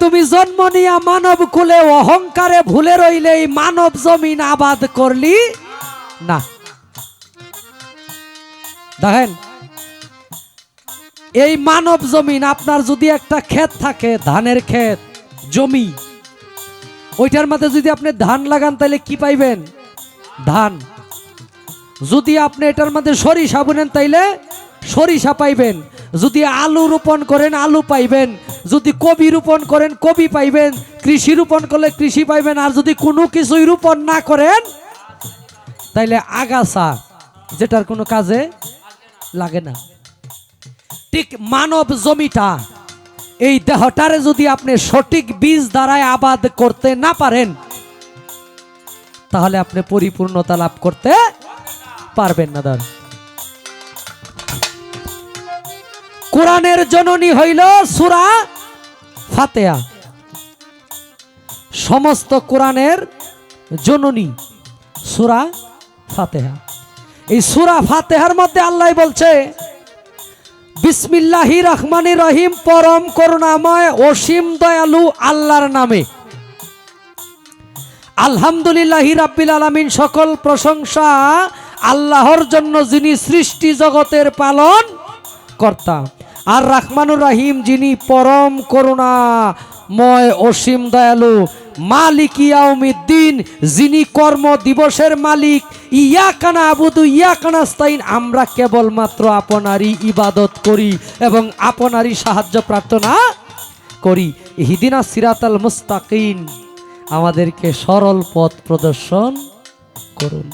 তুমি জন্ম নিয়া মানব কুলে অহংকারে ভুলে রইলে মানব জমিন আবাদ করলি? না। দেখেন, এই মানব জমিন আপনার যদি একটা ক্ষেত থাকে, ধানের ক্ষেত, জমি, ওইটার মধ্যে যদি আপনি ধান লাগান, তাহলে কি পাইবেন? ধান। যদি আপনি এটার মধ্যে সরিষা বুনেন, তাইলে সরিষা পাইবেন। যদি আলু রোপণ করেন, আলু পাইবেন। যদি কবি রোপণ করেন, কবি পাইবেন। কৃষি রোপণ করলে কৃষি পাইবেন, আর যদি কোনো কিছুই রোপণ না করেন, তাইলে আগাছা, যেটার কোনো কাজে লাগে না। ঠিক মানব জমিটা, এই দেহটারে যদি আপনি সঠিক বীজ দ্বারায় আবাদ করতে না পারেন, তাহলে আপনি পরিপূর্ণতা লাভ করতে পারবেন না, দাদা। কোরআনের জননী হইল সুরা ফাতেয়া সমস্ত কোরআনের জননী সুরা ফাতেহা। এই সুরা ফাতেহার মধ্যে আল্লাহ বলছে, বিসমিল্লাহি রহমানি রহিম, পরম করুণাময়, অসীম দয়ালু আল্লাহর নামে। আলহামদুলিল্লাহি রাব্বিল আলামিন, সকল প্রশংসা আল্লাহর জন্য যিনি সৃষ্টি জগতের পালন কর্তা। আর রাহমানুর রাহিম যিনি পরম করুণাময় অসীম দয়ালু, মালিক ইয়াউমিদ্দিন, যিনি কর্ম দিবসের মালিক ইয়া কানা আবুদু ইয়া কানাস্তাইন আমরা কেবলমাত্র আপনারই ইবাদত করি এবং আপনারই সাহায্য প্রার্থনা করি। হিদিনা সিরাতাল মুস্তাকিন আমাদেরকে সরল পথ প্রদর্শন করুন।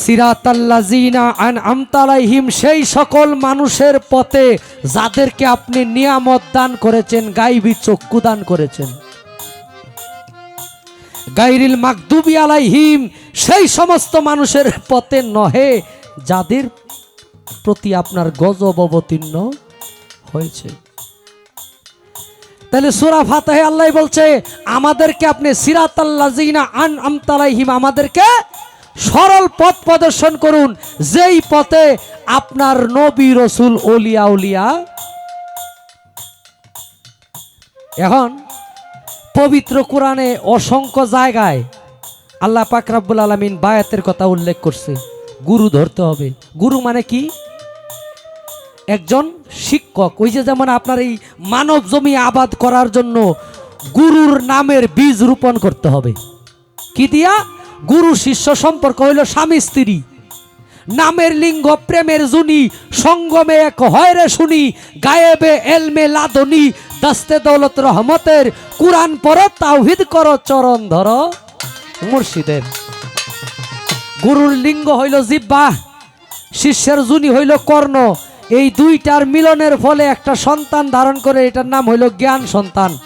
সিরাতাল্লাজিনা আন আমতালাইহিম সেই সকল মানুষের পথে যাদেরকে আপনি নিয়ামত দান করেছেন, গাইবি চক্ষু দান করেছেন। গাইরিল মাকদুবি আলাইহিম, সেই সমস্ত মানুষের পথে নহে, যাদের প্রতি আপনার গজব অবতীর্ণ হয়েছে। তাহলে সুরা ফাতাহে আল্লাহ বলছে, আমাদেরকে আপনি সিরাত আল্লাজিনা আন আমতালাইহিম আমাদেরকে সরল পথ প্রদর্শন করুন। যেই পথে আপনার নবী রসুল ওলিয়া উলিয়া। এখন পবিত্র কোরআনে অসংখ্য জায়গায় আল্লাহ পাক রাব্বুল আলামিন বায়াতের কথা উল্লেখ করছে। গুরু ধরতে হবে। গুরু মানে কি? একজন শিক্ষক। ওই যে যেমন আপনার এই মানব জমি আবাদ করার জন্য গুরুর নামের বীজ রোপণ করতে হবে। কি দিয়া? গুরু শিষ্য সম্পর্ক হইল স্বামী স্ত্রী। নামের লিঙ্গ, প্রেমের জুনি, সঙ্গমে এক হয় রে শুনি, গায়েবে এলমে লাদনি, দাস্তে দৌলত রহমতের কুরআন পর তাওহিদ কর, চরণ ধর। মুর্শিদের। গুরুর লিঙ্গ হইল জিব্বা, শিষ্যের জুনি হইল কর্ণ। এই দুইটার মিলনের ফলে একটা সন্তান ধারণ করে, এটার নাম হইল জ্ঞান সন্তান।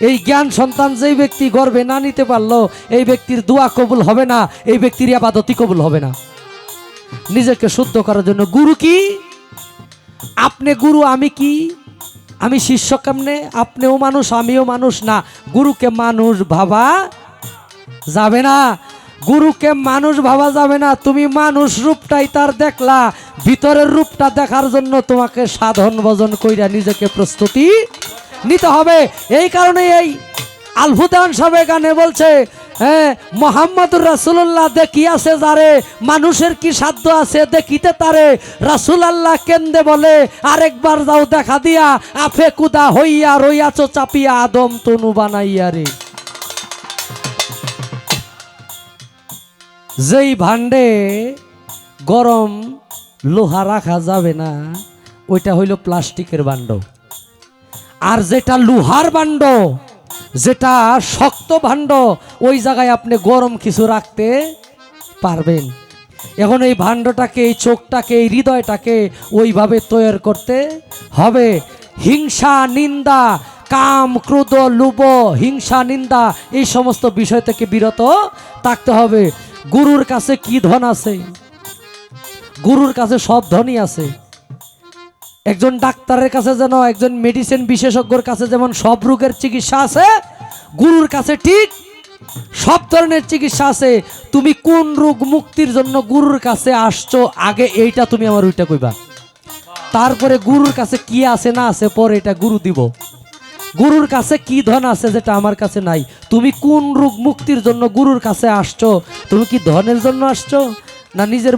এই জ্ঞান সন্তান যেই ব্যক্তি গর্বে না নিতে পারল, এই ব্যক্তির দোয়া কবুল হবে না, এই ব্যক্তির আবাদতি কবুল হবে না। নিজেকে শুদ্ধ করার জন্য গুরু কি? আপনি গুরু, আমি কি? আমি শিষ্য কেমনে? আপনিও মানুষ, আমিও মানুষ না। গুরুকে মানুষ ভাবা যাবে না। গুরুকে মানুষ ভাবা যাবে না। তুমি মানুষ রূপটাই তার দেখলা। ভিতরের রূপটা দেখার জন্য তোমাকে সাধন ভজন কইরা নিজেকে প্রস্তুতি নিতে হবে। এই কারণে এই আলফুদান সবে গানে বলছে হ্যাঁ মোহাম্মদুর রাসুল্লাহ দেখিয়াছে যারে, মানুষের কি সাধ্য আছে দেখিতে তারে। রাসুল আল্লাহ কেন্দে বলে, আরেকবার যাও দেখা দিয়া, আফে কুদা হইয়া রইয়াছ চাপিয়া আদম তনু বানাইয়া রে। যেই ভান্ডে গরম লোহা রাখা যাবে না, ওইটা হইল প্লাস্টিকের ভাণ্ড। আর যেটা লোহার ভাণ্ড, যেটা শক্ত ভাণ্ড, ওই জায়গায় আপনি গরম কিছু রাখতে পারবেন। এখন এই ভাণ্ডটাকে, এই চোখটাকে, এই হৃদয়টাকে ওইভাবে তৈরি করতে হবে। হিংসা, নিন্দা, কাম, ক্রোধ লুব হিংসা, নিন্দা, এই সমস্ত বিষয় থেকে বিরত থাকতে হবে। গুরুর কাছে কি ধন আছে? গুরুর কাছে সব ধনই আছে। একজন ডাক্তারের কাছে যেন, একজন মেডিসিন বিশেষজ্ঞর কাছে যেমন সব রোগের চিকিৎসা আছে, গুরুর কাছে ঠিক সব ধরনের চিকিৎসা আছে। তুমি কোন রোগ মুক্তির জন্য গুরুর কাছে আসছো? আগে এইটা তুমি আমার ওইটা কইবা। তারপরে গুরুর কাছে কি আছে না আছে, পরে এটা গুরু দিব। গুরুর কাছে কি ধন আছে যেটা আমার কাছে নাই? তুমি কোন রোগ মুক্তির জন্য গুরুর কাছে আসছো? তুমি কি ধনের জন্য আসছো? না নিজের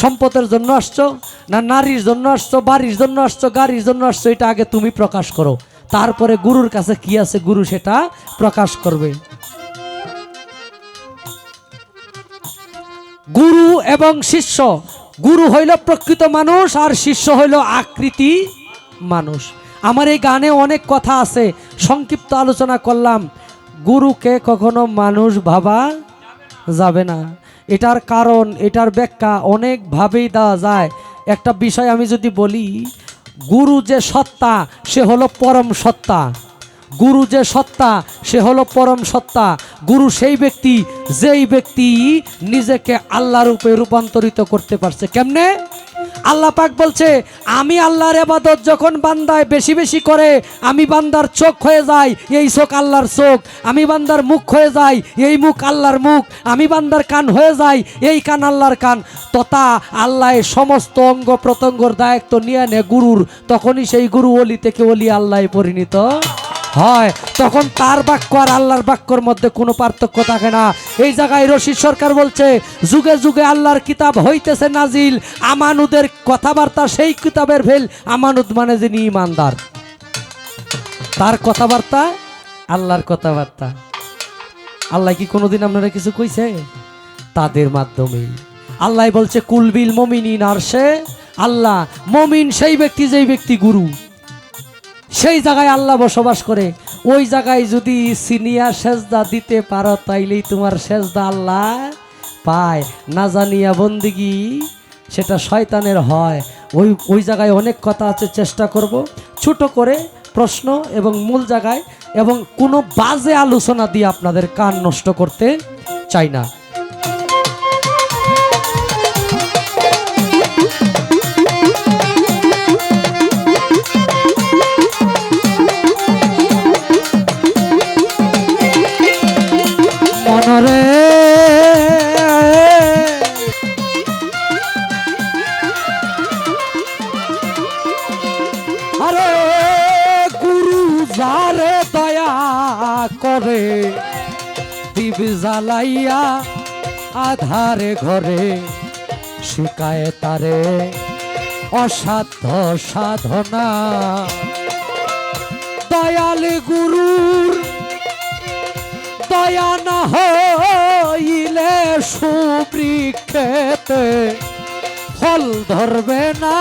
সম্পদের জন্য আসছো? না নারীর জন্য আসছো, বাড়ির জন্য আসছো, গাড়ির জন্য আসছো, এটা আগে তুমি প্রকাশ করো। তারপরে গুরুর কাছে কি আছে গুরু সেটা প্রকাশ করবে। গুরু এবং শিষ্য, গুরু হইল প্রকৃত মানুষ আর শিষ্য হইল আকৃতি মানুষ। আমার এই গানে অনেক কথা আছে, সংক্ষিপ্ত আলোচনা করলাম। গুরুকে কখনো মানুষ ভাবা যাবে না। এটার কারণ, এটার ব্যাখ্যা অনেকভাবেই দেওয়া যায়। একটা বিষয় আমি যদি বলি গুরু যে সত্তা সে হলো পরম সত্তা। গুরু যে সত্তা, সে হলো পরম সত্তা। গুরু সেই ব্যক্তি, যেই ব্যক্তি নিজেকে আল্লাহ রূপে রূপান্তরিত করতে পারছে। কেমনে? আল্লাহ পাক বলছে, আমি আল্লাহর এবাদত যখন বান্দায় বেশি বেশি করে, আমি বান্দার চোখ হয়ে যাই, এই চোখ আল্লাহর চোখ। আমি বান্দার মুখ হয়ে যাই, এই মুখ আল্লাহর মুখ। আমি বান্দার কান হয়ে যাই, এই কান আল্লাহর কান। তথা আল্লাহ সমস্ত অঙ্গ প্রত্যঙ্গর দায়িত্ব নিয়ে নে গুরুর। তখনই সেই গুরু অলি থেকে অলি? আল্লাহ পরিণত। হয়, তখন তার বাক্য আর আল্লাহর বাক্যর মধ্যে কোনো পার্থক্য থাকে না। এই জায়গায় রশিদ সরকার বলছে, যুগে যুগে আল্লাহর কিতাব হইতেছে নাজিল, আমানুদের কথাবার্তা সেই কিতাবের ভেল আমানুদ মানে যিনি ইমানদার। তার কথাবার্তা, আল্লাহর কথাবার্তা। আল্লাহ কি কোনোদিন আপনারা কিছু কইছে? তাদের মাধ্যমেই আল্লাহ বলছে কুলবিল মমিনিন, আর সে আল্লাহ, মমিন সেই ব্যক্তি যেই ব্যক্তি গুরু। সেই জায়গায় আল্লাহ বসবাস করে। ওই জায়গায় যদি সিনিয়র সেজদা দিতে পারো, তাইলেই তোমার সেজদা আল্লাহ পায়। না জানিয়া বন্দিগি, সেটা শয়তানের হয়। ওই ওই জায়গায় অনেক কথা আছে, চেষ্টা করব। ছোট করে প্রশ্ন এবং মূল জায়গায় এবং কোনো বাজে আলোচনা দিয়ে আপনাদের কান নষ্ট করতে চাই না। আধারে ঘরে, শিকায় তারে অসাধ্য সাধনা। দয়াল গুরুর দয়া না হইলে সুবৃক্ষেতে ফল ধরবে না।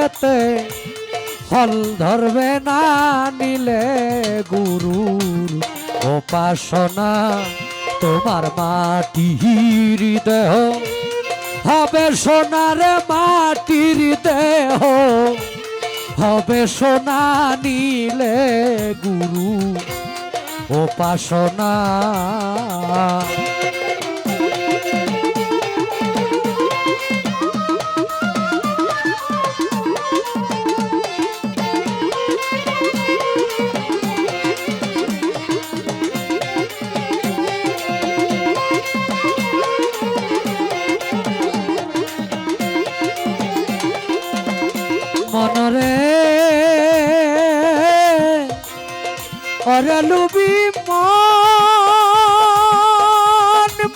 সুবৃক্ষেতে ফল ধরবে না নিলে গুরুর উপাসনা। তোমার মাটির দেহ হবে সোনার মাটির দেহ। হবে সোনা নিলে গুরু উপাসনা। অরে লুবি মন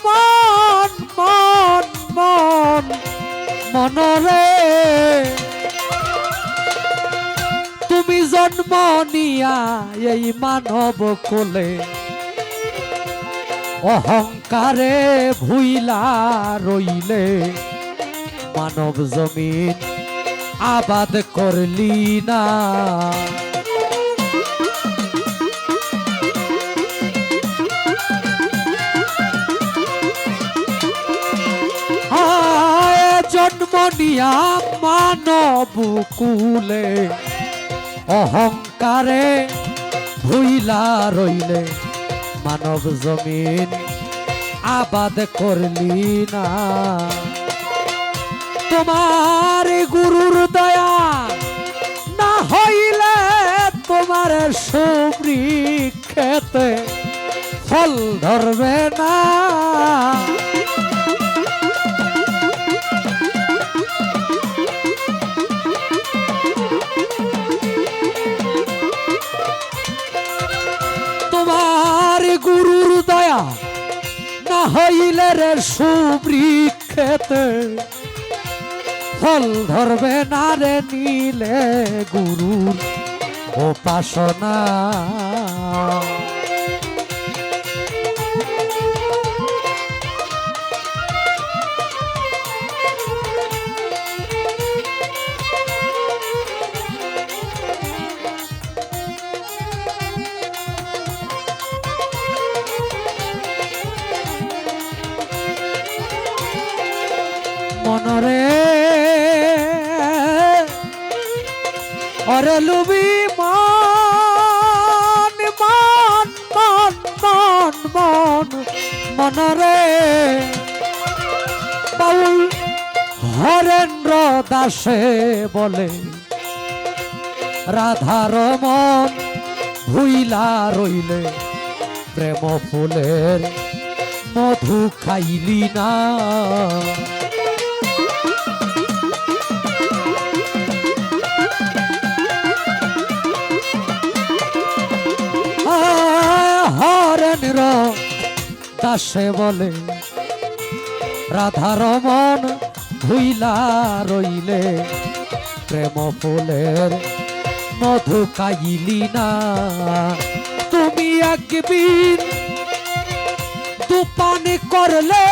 মন মন মন, মনরে। তুমি জন্ম নিয়া এই মানব কোলে। অহংকারে ভুইলা রইলে। মানব জমিন আবাদ করলি না। জন্ম নিয়া মানব কুলে অহংকারে ভুইলা রইলে, মানব জমিন আবাদ করলি না। তোমার গুরুর দয়া না হইলে তোমার সুবৃক্ষেতে ফল ধরবে না। হইলে সুবৃক্ষেতে ফল ধরবে না রে নীলে গুরুর উপাসনা। মনরে অরে লুবি মন মন মন মন মন মনরে বাউল হরেন্দ্র দাসে বলে রাধার মন ভুইলা রইলে, প্রেম ফুলের মধু খাইলি না। দাসে বলে। রাধার মন ভুইলা রইলে, প্রেম ফুলের মধু কাইলি না। তুমি একদিন তুপানি করলে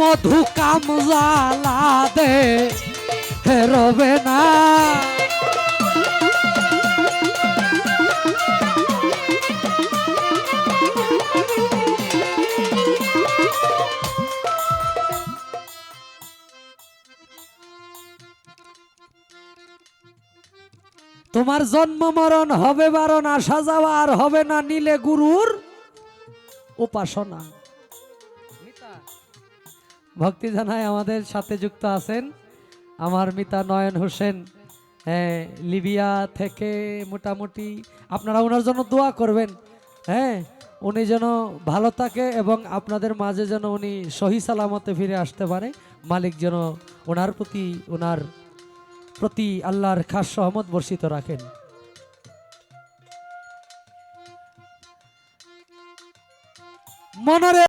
মধু কামজালা দে রবে না। তোমার জন্ম মরণ হবে বারণ আসা যাওয়া আর হবে না নীলে গুরুর উপাসনা। ভক্তি জানায় আমাদের সাথে যুক্ত আছেন আমার মিতা নয়ন হোসেন। হ্যাঁ, লিবিয়া থেকে মোটামুটি আপনারা ওনার জন্য দোয়া করবেন। হ্যাঁ উনি যেন ভালো থাকে এবং আপনাদের মাঝে যেন উনি সহি সালামতে ফিরে আসতে পারে। মালিক যেন ওনার প্রতি ওনার প্রতি আল্লাহর খাস সহমত বর্ষিত রাখেন। মনরে